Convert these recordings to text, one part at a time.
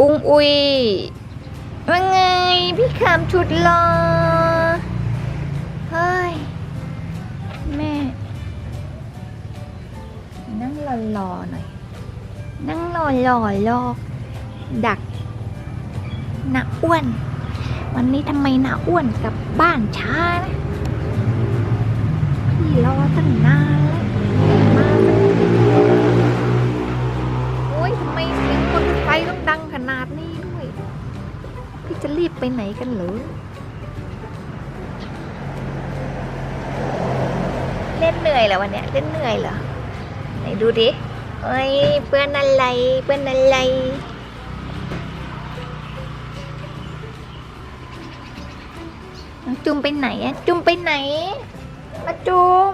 อุ้งอุยว่าไงพี่ขามชุดรอเฮ้ย แม่ นั่งรอรอหน่อย นั่งรอรอรอดักหนาอ้วน วันนี้ทำไมหนาอ้วนกลับบ้านช้านะ พี่รอตั้งนานแล้ว ไปไหนกันเหรอเล่นเหนื่อยเหรอวันเนี้ยเล่นเหนื่อยเหรอไหนดูดิเอ้ยเพื่อนอะไรเพื่อนอะไรน้องจุมไปไหนอะจุมไปไหนมาจุม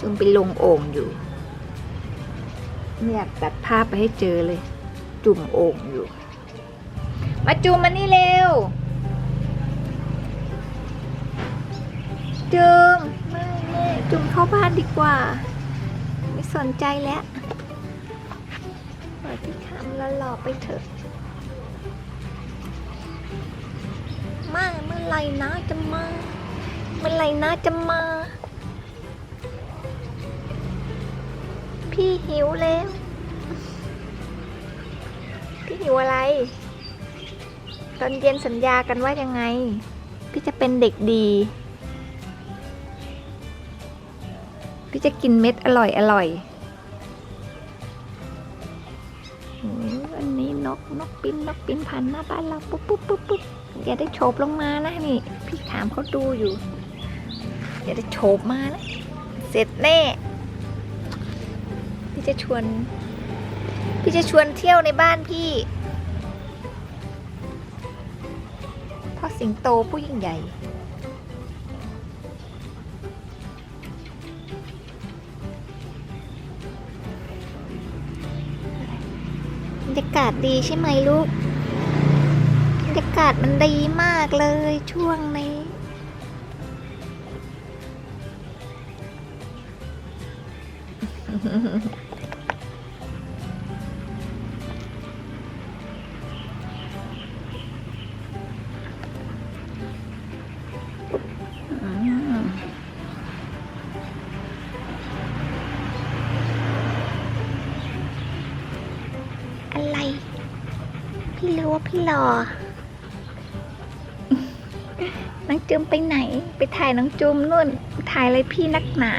จุมไปลงโอ่งอยู่ไม่อยากตัดภาพไปให้เจอเลย จุ่มโอ่งอยู่ มาจุมมานี่เร็วจุมไม่ไม่จุมเข้าบ้านดีกว่า ไม่สนใจแล้วปล่อยพี่คำแล้วหลอไปเถอะมาเมื่อไหรนะจะมาเมื่อไหรนะจะมา พี่หิวแล้ว พี่หิวอะไร ตอนเย็นสัญญากันว่ายังไง พี่จะเป็นเด็กดี พี่จะกินเม็ดอร่อยอร่อยอันนี้นกนกบินนกบินผ่านหน้าบ้านเราปุ๊บปุ๊บปุ๊บปุ๊บอย่าได้โฉบลงมานะนี่ พี่ขามเขาดูอยู่ อย่าได้โฉบมานะ เสร็จแน่ พี่จะชวน พี่จะชวนเที่ยวในบ้านพี่ พ่อสิงโตผู้ยิ่งใหญ่ บรรยากาศดีใช่ไหมลูก บรรยากาศมันดีมากเลยช่วงนี้ ว่าพี่รอน้องจุมไปไหน ไปถ่ายน้องจุมนู่น ถ่ายอะไรพี่นักหนา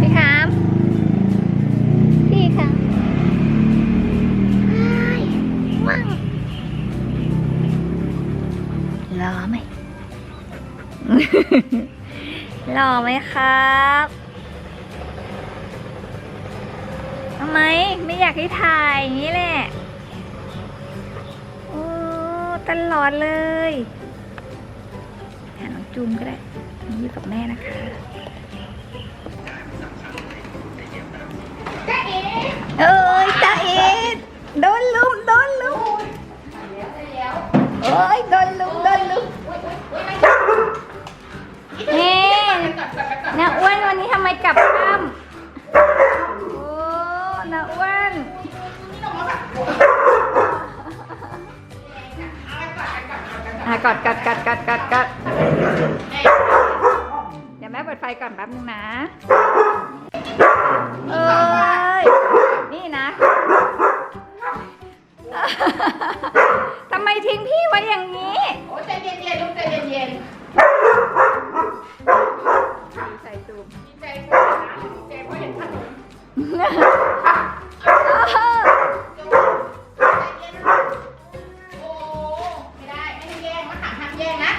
พี่ครับพี่ครับว้ายว่างรอไหมรอไหมครับทำไมไม่อยากให้ถ่ายอย่างนี้แหละ โอ้ ตลอดเลยหาน้องจูมก็ได้นี่อยู่กับแม่นะคะเอ้ยตาเอ็ดโดนลุมโดนลุมเอ้ยโดนลุมโดนลุมเฮ้น้าอ้วนวันนี้ทำไมกลับค่ำ กัดกัดกัดกัดกัดกัดเดี๋ยวแม่เปิดไฟก่อนแป๊บนึงนะ เอ้ย นี่นะ ทำไมทิ้งพี่ไว้อย่างนี้ โอ้ใจเย็นๆลูกใจเย็นๆ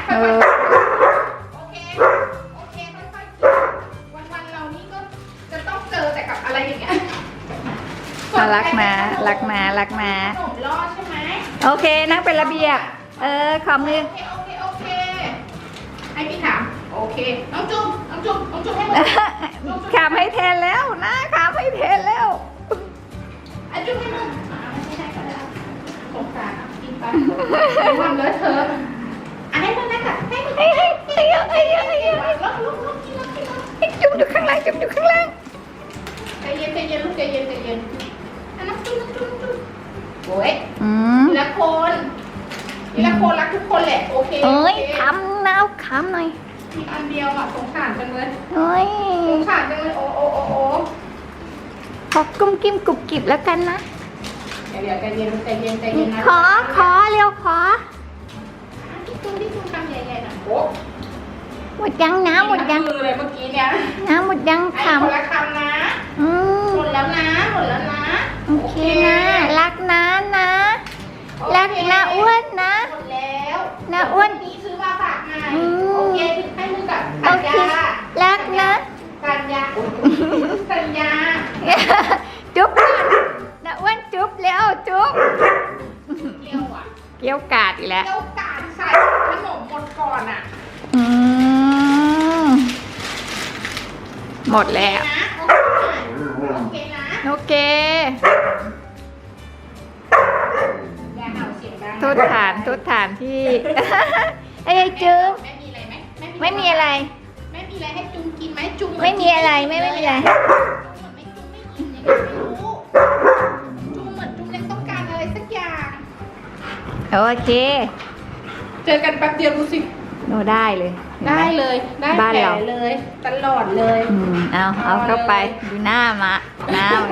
เออโอเค โอเค ค่อยๆกินวันๆเรานี่ก็จะต้องเจอแต่กับอะไรอย่างเงี้ยน่ารักนะ รักนะ รักนะ ขนมรอดใช่ไหมโอเค นั่งเป็นระเบียบ เออ ขอมือ โอเค โอเค โอเค ให้พี่ถาม โอเค น้องจุ๊บน้องจุ๊บน้องจุ๊บให้หมดขามให้แทนแล้วนะขามให้แทนแล้วอาจุ๊บให้หมดอ่าไม่ได้ก็ได้สงสารอะกินไปวันเลอะเทอะ อะให้มันนะค่ะให้มันให้ให้ให้ให้ให้ให้ลุกลุกลุกกินลุกกินลุกให้จุ๊บล่างจุ๊บอยู่ข้างล่างใจเย็นใจเย็นลูกใจเย็นใจเย็นอันนั้นจุ๊บจุ๊บจุ๊บโอ้ยอืมทีละคนทีละคนรักทุกคนแหละโอเคเอ้ยคำนะเอาคำหน่อยมีอันเดียวอะสงสารจังเลยเอ้ยสงสารจังเลยโอ้โอ้โอ้โอ้ขอกุ้มกิ้มกุบกิบแล้วกันนะเดี๋ยวเดี๋ยวใจเย็นใจเย็นใจเย็นนะขอขอเร็วขอที่คุณที่คุณทำใหญ่ๆนะ โอ้หมดยังน้ำหมดยังมือเลยเมื่อกี้เนี่ยน้ำหมดยังไอ้คคนละคำนะำอืมหมดแล้วนะหมดแล้วนะโอเคนะ รักนะนะรักนะอ้วนนะ หมดแล้วนะอ้วนนี้ซื้อมาฝากไงอืม โอเคถึงให้มือกับโอสัญเคญารักนะ สัญญาสัญญาจุ๊บก่อนนะอ้วนจุ๊บแล้วจุ๊บเกี่ยวอะเกี่ยวกาดอีกแล้วเกี่ยวก ก่อนอะอืมหมดแล้ว นะโอเคนะโอเค อย่าเห่าเสียงดังนะทุตฐานทุตฐานที่ไอ้ยจุ๊บไม่มีอะไรไหมไม่มีอะไรไม่มีอะไรให้จุงกินไหมจุงเหนไม่มีอะไรไม่ไม่มีอะไร จุงเหมือนไม่จุงไม่กินยังไงไม่รู้จุงเหมือนจุงยังต้องการอะไรสักอย่างโอเค เจอกันแป๊บเดียวดูสิหนูได้เลยได้เลย ได้บ้านแผลเรา เลย ตลอดเลย อืมเอาเอาเข้าไปดูหน้ามาหน้ามัน